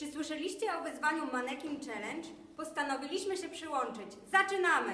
Czy słyszeliście o wyzwaniu manekin Challenge? Postanowiliśmy się przyłączyć. Zaczynamy!